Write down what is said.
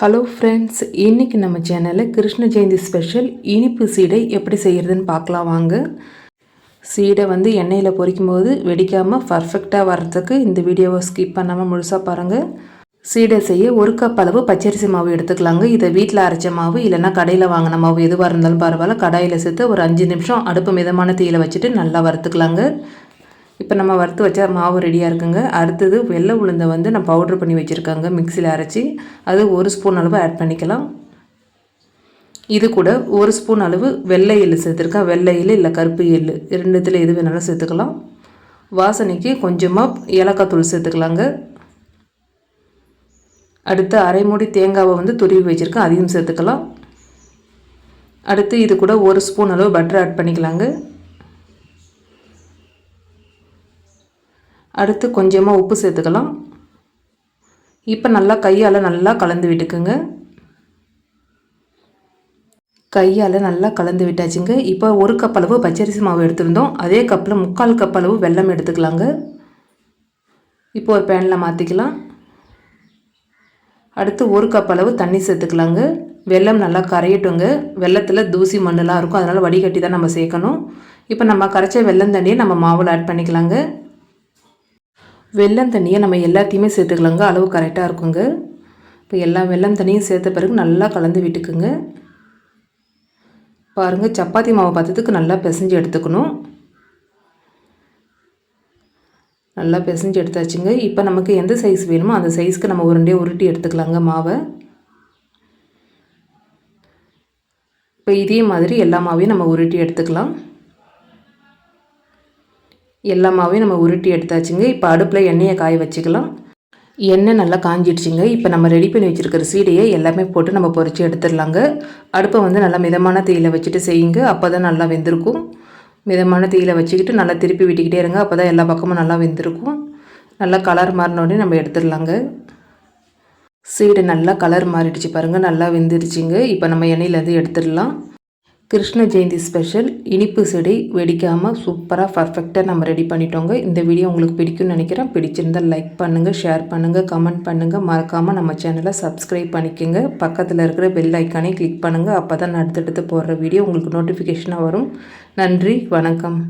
Hello friends இன்றைக்கி நம்ம சேனலில் கிருஷ்ண ஜெயந்தி ஸ்பெஷல் இனிப்பு சீடை எப்படி செய்கிறதுன்னு பார்க்கலாம் வாங்க. சீடை வந்து எண்ணெயில் பொரிக்கும் போது வெடிக்காமல் பர்ஃபெக்டாக வர்றதுக்கு இந்த வீடியோவை ஸ்கிப் பண்ணாமல் முழுசாக பாருங்கள் சீடை செய்ய ஒரு கப் அளவு பச்சரிசி மாவு எடுத்துக்கலாங்க. இதை வீட்டில் அரைச்ச மாவு இல்லைன்னா கடையில் வாங்கின மாவு எதுவாக இருந்தாலும் பரவாயில்ல. கடாயில் சேர்த்து ஒரு அஞ்சு நிமிஷம் அடுப்பு மிதமான தீயில் வச்சுட்டு நல்லா வறுத்துக்கலாங்க. இப்போ நம்ம வறுத்து வச்சா மாவு ரெடியாக இருக்குங்க. அடுத்தது வெள்ளை உளுந்தை வந்து நான் பவுட்ரு பண்ணி வச்சுருக்காங்க. மிக்சியில் அரைச்சி அது ஒரு ஸ்பூன் அளவு ஆட் பண்ணிக்கலாம். இது கூட ஒரு ஸ்பூன் அளவு வெள்ளை எள்ளு சேர்த்துருக்கேன். வெள்ளை எள்ளு இல்லை கருப்பு எள்ளு. ரெண்டுத்தில் எது வேணாலும் சேர்த்துக்கலாம். வாசனைக்கு கொஞ்சமாக ஏலக்காய் தூள் சேர்த்துக்கலாங்க. அடுத்து அரை மூடி தேங்காவை வந்து துருவி வச்சுருக்கேன். அதையும் சேர்த்துக்கலாம். அடுத்து இது கூட ஒரு ஸ்பூன் அளவு பட்டர் ஆட் பண்ணிக்கலாங்க. அடுத்து கொஞ்சமாக உப்பு சேர்த்துக்கலாம். இப்போ நல்லா கையால் நல்லா கலந்து விட்டுக்குங்க. கையால் நல்லா கலந்து விட்டாச்சுங்க. இப்போ ஒரு கப் அளவு பச்சரிசி மாவு எடுத்திருந்தோம். அதே கப்பில் முக்கால் கப் அளவு வெல்லம் எடுத்துக்கலாங்க. இப்போ ஒரு பேனில் மாற்றிக்கலாம் அடுத்து ஒரு கப் அளவு தண்ணி சேர்த்துக்கலாங்க. வெல்லம் நல்லா கரையட்டுங்க. வெள்ளத்தில் தூசி மண்ணெலாம் இருக்கும். அதனால் வடிகட்டி தான் நம்ம சேர்க்கணும். இப்போ நம்ம கரைச்ச வெள்ளம் தண்ணியை நம்ம மாவில் ஆட் பண்ணிக்கலாங்க. வெள்ளம் தண்ணியை நம்ம எல்லாத்தையுமே சேர்த்துக்கலாங்க. அளவு கரெக்டாக இருக்குங்க. இப்போ எல்லா வெள்ளம் தண்ணியும் சேர்த்த பிறகு நல்லா கலந்து விட்டுக்குங்க. பாருங்கள் சப்பாத்தி மாவு பார்த்ததுக்கு நல்லா பிசைஞ்சு எடுத்துக்கணும். நல்லா பிசைஞ்சு எடுத்தாச்சுங்க. இப்போ நமக்கு எந்த சைஸ் வேணுமோ அந்த சைஸ்க்கு நம்ம உருண்டே உருட்டி எடுத்துக்கலாங்க மாவை. இப்போ இதே மாதிரி எல்லா மாவையும் நம்ம உருட்டி எடுத்துக்கலாம். எல்லா மாவையும் நம்ம உருட்டி எடுத்தாச்சுங்க. இப்போ அடுப்பில் எண்ணெயை காய வச்சுக்கலாம். எண்ணெய் நல்லா காஞ்சிடுச்சுங்க. இப்போ நம்ம ரெடி பண்ணி வச்சுருக்கிற சீடையை எல்லாமே போட்டு நம்ம பொறிச்சு எடுத்துடலாங்க. அடுப்பை வந்து நல்லா மிதமான தீயில் வச்சுட்டு செய்யுங்க. அப்போ தான் நல்லா வெந்திருக்கும். மிதமான தீயில் வச்சுக்கிட்டு நல்லா திருப்பி விட்டுக்கிட்டே இருங்க. அப்போ தான் எல்லா பக்கமும் நல்லா வெந்திருக்கும். நல்லா கலர் மாறினோடனே நம்ம எடுத்துடலாங்க. சீடை நல்லா கலர் மாறிடுச்சு பாருங்கள் நல்லா வெந்துருச்சுங்க இப்போ நம்ம எண்ணெயிலேருந்து எடுத்துடலாம். கிருஷ்ண ஜெயந்தி ஸ்பெஷல் இனிப்பு செடி வெடிக்காமல் சூப்பராக பர்ஃபெக்டாக நம்ம ரெடி பண்ணிட்டோங்க. இந்த வீடியோ உங்களுக்கு பிடிக்கும்னு நினைக்கிறேன். பிடிச்சிருந்தால் லைக் பண்ணுங்கள் ஷேர் பண்ணுங்கள் கமெண்ட் பண்ணுங்கள் மறக்காமல் நம்ம சேனலை சப்ஸ்கிரைப் பண்ணிக்கோங்க. பக்கத்தில் இருக்கிற பெல் ஐக்கானே கிளிக் பண்ணுங்கள் அப்போ தான் அடுத்தடுத்து போடுற வீடியோ உங்களுக்கு நோட்டிஃபிகேஷனாக வரும். நன்றி வணக்கம்.